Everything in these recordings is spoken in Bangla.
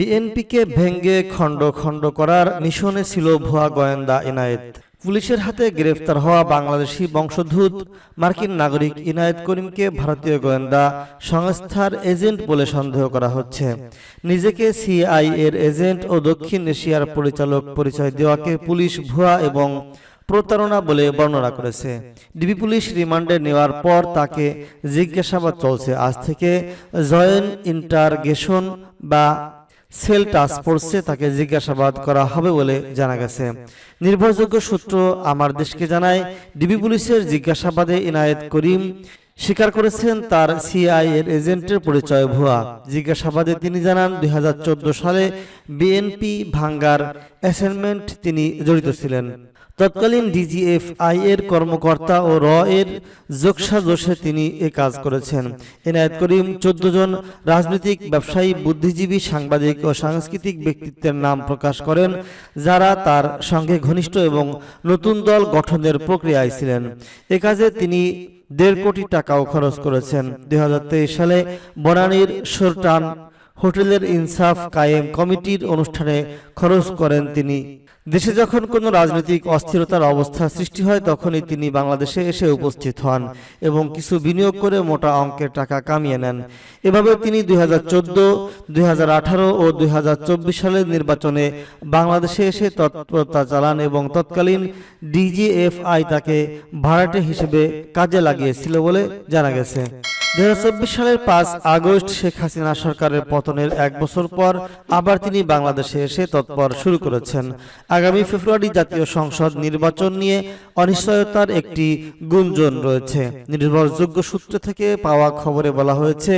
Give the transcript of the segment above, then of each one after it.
বিএনপিকে ভেঙ্গে খণ্ড খণ্ড করার মিশনে ছিল ভুয়া গোয়েন্দা ইনায়েত। পুলিশের হাতে গ্রেফতার হওয়া বাংলাদেশি বংশোদ্ভূত মার্কিন নাগরিক ইনায়েত করিমকে ভারতীয় গোয়েন্দা সংস্থার এজেন্ট বলে সন্দেহ করা হচ্ছে। নিজেকে সিআই এর এজেন্ট ও দক্ষিণ এশিয়ার পরিচালক পরিচয় দেওয়াকে পুলিশ ভুয়া এবং প্রতারণা বলে বর্ণনা করেছে। ডিবি পুলিশ রিমান্ডে নেওয়ার পর তাকে জিজ্ঞাসাবাদ চলছে। আজ থেকে জয়েন্ট ইন্টারগেশন বা সেল টাস্ক ফোর্সে তাকে জিজ্ঞাসাবাদ করা হবে বলে জানা গেছে। নির্ভরযোগ্য সূত্র আমার দেশকে জানায় ডিবি পুলিশের জিজ্ঞাসাবাদে ইনায়েত করিম স্বীকার করেছেন তার সিআই এর এজেন্টের পরিচয় ভুয়া। জিজ্ঞাসাবাদে তিনি জানান দুই হাজার চোদ্দ সালে বিএনপি ভাঙ্গার অ্যাসাইনমেন্ট তিনি জড়িত ছিলেন। তৎকালীন ডিজিএফআই এর কর্মকর্তা ও র এর যোগসাজোশে তিনি এ কাজ করেছেন। এনায়েত করিম চোদ্দ জন রাজনৈতিক ব্যবসায়ী, বুদ্ধিজীবী, সাংবাদিক ও সাংস্কৃতিক ব্যক্তিত্বের নাম প্রকাশ করেন, যারা তার সঙ্গে ঘনিষ্ঠ এবং নতুন দল গঠনের প্রক্রিয়ায় ছিলেন। এ কাজে তিনি দেড় কোটি টাকাও খরচ করেছেন। দুই হাজার তেইশ সালে বনানীর সুরটান হোটেলের ইনসাফ কায়েম কমিটির অনুষ্ঠানে খরচ করেন তিনি। দেশে যখন কোনো রাজনৈতিক অস্থিরতার অবস্থা সৃষ্টি হয়, তখনই তিনি বাংলাদেশে এসে উপস্থিত হন এবং কিছু বিনিয়োগ করে মোটা অঙ্কের টাকা কামিয়ে নেন। এভাবে তিনি দুই হাজার চোদ্দ ও দুই হাজার চব্বিশ সালের নির্বাচনে বাংলাদেশে এসে তৎপরতা চালান এবং তৎকালীন ডিজিএফআই তাকে ভাড়াটে হিসেবে কাজে লাগিয়েছিল বলে জানা গেছে। দুই সালের পাঁচ আগস্ট শেখ হাসিনা সরকারের পতনের এক বছর পর আবার তিনি বাংলাদেশে এসে তৎপর শুরু করেছেন। আগামী ফেব্রুয়ারি জাতীয় সংসদ নির্বাচন নিয়ে অনিশ্চয়তার একটি গুঞ্জন রয়েছে। নির্ভরযোগ্য সূত্র থেকে পাওয়া খবরে বলা হয়েছে,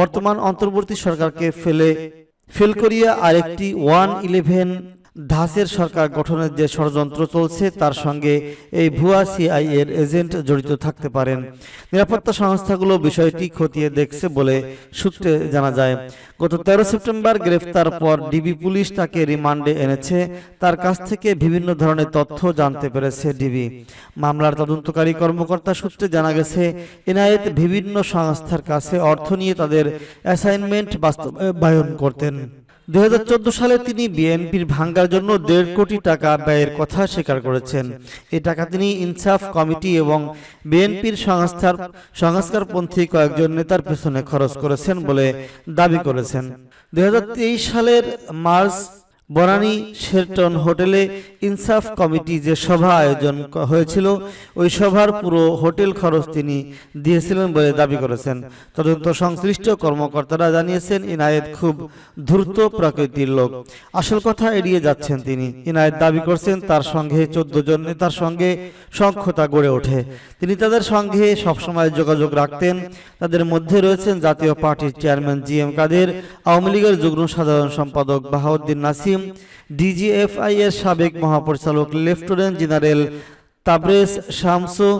বর্তমান অন্তর্বর্তী সরকারকে ফেলে, ফেল করিয়া আরেকটি ওয়ান ইলেভেন ধাসের সরকার গঠনের যে ষড়যন্ত্র চলছে, তার সঙ্গে এই ভুয়া সিআই এর এজেন্ট জড়িত থাকতে পারেন। নিরাপত্তা সংস্থাগুলো বিষয়টি খতিয়ে দেখছে বলে সূত্রে জানা যায়। গত তেরো সেপ্টেম্বর গ্রেফতার পর ডিবি পুলিশ তাকে রিমান্ডে এনেছে। তার কাছ থেকে বিভিন্ন ধরনের তথ্য জানতে পেরেছে ডিবি। মামলার তদন্তকারী কর্মকর্তা সূত্রে জানা গেছে, এনায়েত বিভিন্ন সংস্থার কাছে অর্থ নিয়ে তাদের অ্যাসাইনমেন্ট বাস্তবায়ন করতেন। দুই সালে তিনি বিএনপির ভাঙ্গার জন্য দেড় কোটি টাকা ব্যয়ের কথা স্বীকার করেছেন। এই টাকা তিনি ইনসাফ কমিটি এবং বিএনপির সংস্থার সংস্কারপন্থী কয়েকজন নেতার পেছনে খরচ করেছেন বলে দাবি করেছেন। দুই হাজার তেইশ সালের মার্চ বনানী শেরটন হোটেলে ইনসাফ কমিটি যে সভা আয়োজন হয়েছিল, ওই সভার পুরো হোটেল খরচ তিনি দিয়েছিলেন বলে দাবি করেছেন। তদন্ত সংশ্লিষ্ট কর্মকর্তারা জানিয়েছেন, ইনায়েত খুব দ্রুত প্রকৃতির লোক। আসল কথা এড়িয়ে যাচ্ছেন তিনি। ইনায়েত দাবি করছেন, তার সঙ্গে চোদ্দ জন নেতার সঙ্গে সংখ্যতা গড়ে ওঠে। তিনি তাদের সঙ্গে সবসময় যোগাযোগ রাখতেন। তাদের মধ্যে রয়েছেন জাতীয় পার্টির chairman G M Kader, Awami লীগের যুগ্ম সাধারণ সম্পাদক বাহাউদ্দিন নাসিম ডিজিএফআই এর সাবেক মহাপরিচালক লেফটেন্যান্ট জেনারেল তাবরেজ শামসু,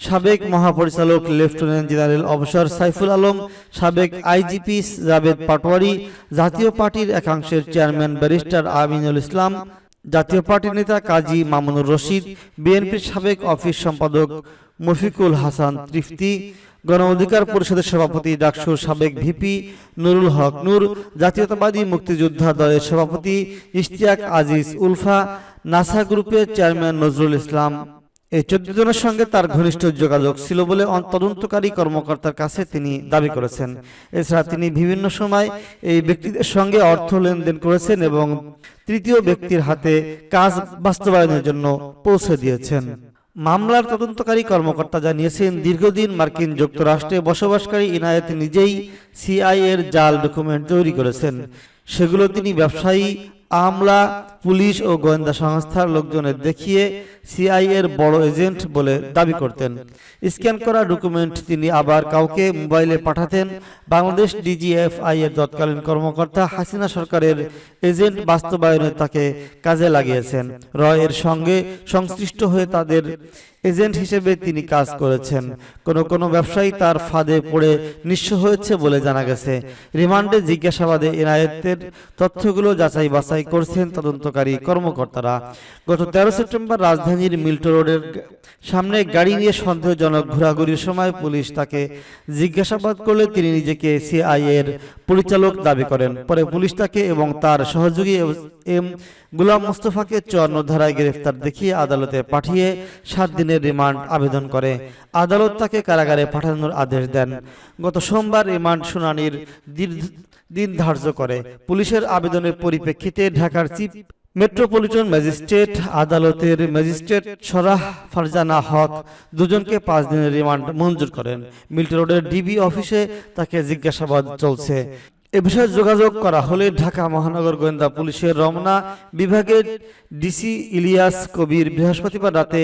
সাবেক মহাপরিচালক লেফটেন্যান্ট জেনারেল অবসর সাইফুল আলম, সাবেক আইজিপি জাবেদ পাটোয়ারি, জাতীয় পার্টির একাংশের চেয়ারম্যান ব্যারিস্টার আমিনুল ইসলাম জাতীয় পার্টির নেতা কাজী মামুনুর রশিদ বিএনপির সাবেক অফিস সম্পাদক মফিকুল হাসান তৃপ্তি গণ অধিকার পরিষদের সভাপতি ডাকসুর সাবেক ভিপি নুরুল হক নূর জাতীয়তাবাদী মুক্তিযোদ্ধা দলের সভাপতি ইশতিয়াক আজিজ উলফা নাসা গ্রুপের চেয়ারম্যান নজরুল ইসলাম এই চোদ্দ জনের সঙ্গে তার ঘনিষ্ঠ যোগাযোগ ছিল বলে তদন্তকারী কর্মকর্তার কাছে তিনি দাবি করেছেন। এছাড়া তিনি বিভিন্ন সময় এই ব্যক্তিদের সঙ্গে অর্থ লেনদেন করেছেন এবং তৃতীয় ব্যক্তির হাতে কাজ বাস্তবায়নের জন্য পৌঁছে দিয়েছেন। মামলার তদন্তকারী কর্মকর্তা জানিয়েছেন, দীর্ঘদিন মার্কিন যুক্তরাষ্ট্রে বসবাসকারী ইনায়েত নিজেই সিআই এর জাল ডকুমেন্ট তৈরি করেছেন। সেগুলো তিনি ব্যবসায়ী, আমলা, পুলিশ ও গোয়েন্দা সংস্থার লোকজনের দেখিয়ে সিআই এর বড় এজেন্ট বলে দাবি করতেন। স্ক্যান করা ডকুমেন্ট তিনি আবার কাউকে মোবাইলে পাঠাতেন। বাংলাদেশ ডিজিএফআই এর তৎকালীন কর্মকর্তা হাসিনা সরকারের এজেন্ট বাস্তবায়নে তাকে কাজে লাগিয়েছেন। র এর সঙ্গে সংশ্লিষ্ট হয়ে তাদের এজেন্ট হিসেবে তিনি কাজ করেছেন। কোনো কোনো ব্যবসায়ী তার ফাঁদে পড়ে নিঃস্ব হয়েছে বলে জানা গেছে। রিমান্ডে জিজ্ঞাসাবাদে এনায়েতের তথ্যগুলো যাচাই বাছাই করছেন তদন্তকারী কর্মকর্তারা। গত তেরো সেপ্টেম্বর রাজধানীর মিল্টো রোডের সামনে গাড়ি নিয়ে সন্দেহজনক ঘোরাঘুরির সময় পুলিশ তাকে জিজ্ঞাসাবাদ করলে তিনি নিজেকে সিআই এর পরিচালক দাবি করেন। পরে পুলিশ তাকে এবং তার সহযোগী এম গুলাম মোস্তফাকে চুয়ান্ন ধারায় গ্রেফতার দেখিয়ে আদালতে পাঠিয়ে সাত দিনের রিমান্ড আবেদন করে। আদালত তাকে কারাগারে পাঠানোর আদেশ দেন। গত সোমবার রিমান্ড শুনানির দীর্ঘ- দিন ধার্য করে। পুলিশের আবেদনের পরিপ্রেক্ষিতে ঢাকার চিফ মেট্রোপলিটন ম্যাজিস্ট্রেট আদালতের ম্যাজিস্ট্রেট সরাহ ফারজানা হক দুজনকে পাঁচ দিনের রিমান্ড মঞ্জুর করেন। মিল্টি রোডের ডিবি অফিসে তাকে জিজ্ঞাসাবাদ চলছে। এ বিষয়ে যোগাযোগ করা হলে ঢাকা মহানগর গোয়েন্দা পুলিশের রমনা বিভাগের ডিসি ইলিয়াস কবির বৃহস্পতিবার রাতে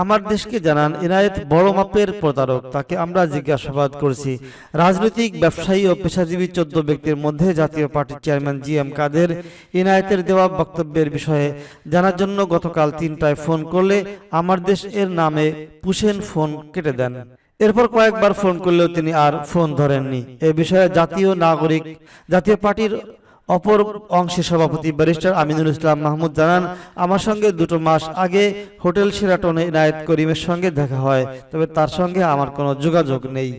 আমার দেশকে জানান এনায়েত বড় মাপের প্রতারক, তাকে আমরা জিজ্ঞাসাবাদ করছি। রাজনৈতিক ব্যবসায়ী ও পেশাজীবী চোদ্দ ব্যক্তির মধ্যে জাতীয় পার্টির চেয়ারম্যান জি এম কাদের এনায়েতের দেওয়া বক্তব্যের বিষয়ে জানার জন্য গতকাল তিনটায় ফোন করলে আমার দেশ এর নামে পুষেন ফোন কেটে দেন। এরপর কয়েকবার ফোন করলেও তিনি আর ফোন ধরেননি। এ বিষয়ে জাতীয় নাগরিক, জাতীয় পার্টির অপর অংশের সভাপতি ব্যারিস্টার আমিনুল ইসলাম মাহমুদ জানান আমার সঙ্গে দুটো মাস আগে হোটেল সেরাটনে ইনায়েত করিমের সঙ্গে দেখা হয় তবে তার সঙ্গে আমার কোনো যোগাযোগ নেই।